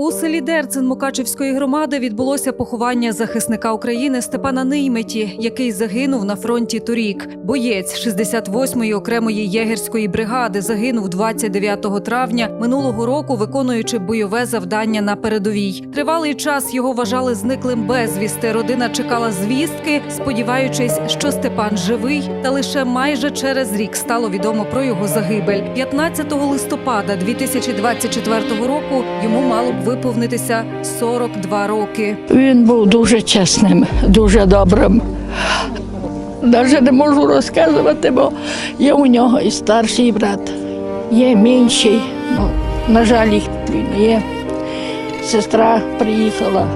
У селі Дерцин Мукачівської громади відбулося поховання захисника України Степана Нейметі, який загинув на фронті торік. Боєць 68-ї окремої єгерської бригади загинув 29 травня минулого року, виконуючи бойове завдання на передовій. Тривалий час його вважали зниклим безвісти. Родина чекала звістки, сподіваючись, що Степан живий. Та лише майже через рік стало відомо про його загибель. 15 листопада 2024 року йому мало б виповнитися 42 роки. Він був дуже чесним, дуже добрим. Навіть не можу розказувати, бо є у нього і старший брат, є менший. Ну, на жаль, їх він є. Сестра приїхала.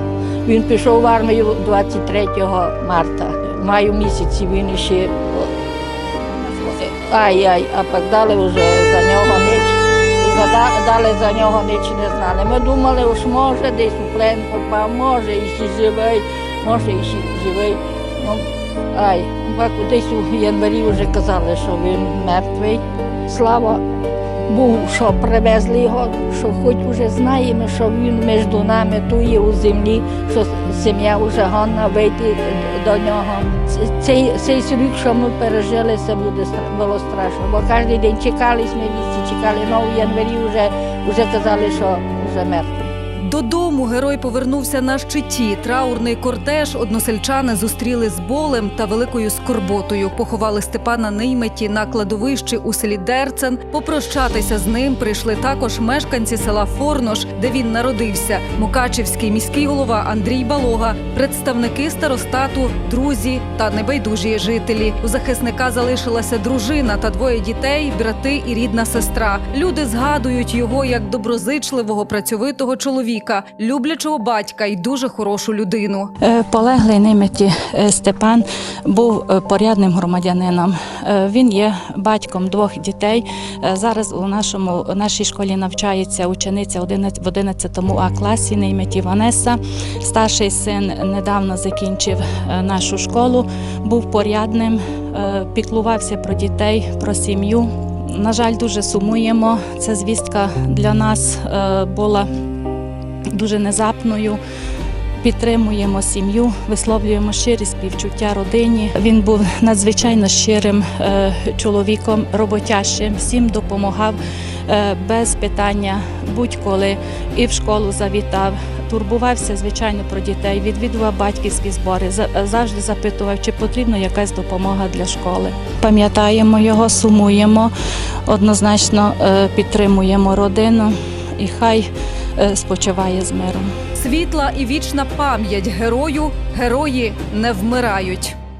Він пішов в армію 23 марта. Маю місяці він ще ай-ай, а далі вже за нього. Далі за нього ніч не знали. Ми думали, що може десь у плен попав, може і ще живий, може і живий. Ну, ай, десь у январі вже казали, що він мертвий. Слава Богу, що привезли його, що хоч уже знаємо, що він між нами тує у землі, що сім'я вже гонна вийти до нього. Цей, цей рік, що ми пережили, це буде було страшно. Бо кожен день чекали, ми вісті чекали, але в январі вже, вже казали, що вже мертвий. Додому герой повернувся на щиті. Траурний кортеж односельчани зустріли з болем та великою скорботою. Поховали Степана Нейметі на кладовищі у селі Дерцен. Попрощатися з ним прийшли також мешканці села Форнош, де він народився. Мукачівський міський голова Андрій Балога, представники старостату, друзі та небайдужі жителі. У захисника залишилася дружина та двоє дітей, брати і рідна сестра. Люди згадують його як доброзичливого, працьовитого чоловіка, люблячого батька і дуже хорошу людину. Е, Полеглий Ниметі е, Степан був е, порядним громадянином. Він є батьком двох дітей. Зараз у нашому у нашій школі навчається учениця 11 в 11 А класі Нейметі Ванеса. Старший син недавно закінчив нашу школу, був порядним, піклувався про дітей, про сім'ю. На жаль, дуже сумуємо. Ця звістка для нас була дуже незапною. Підтримуємо сім'ю, висловлюємо щирі співчуття родині. Він був надзвичайно щирим е, чоловіком, роботящим, всім допомагав е, без питання будь-коли і в школу завітав. Турбувався звичайно про дітей, відвідував батьківські збори, за- завжди запитував, чи потрібна якась допомога для школи. Пам'ятаємо його, сумуємо, однозначно е, підтримуємо родину і хай спочиває з миром. Світла і вічна пам'ять герою. Герої не вмирають.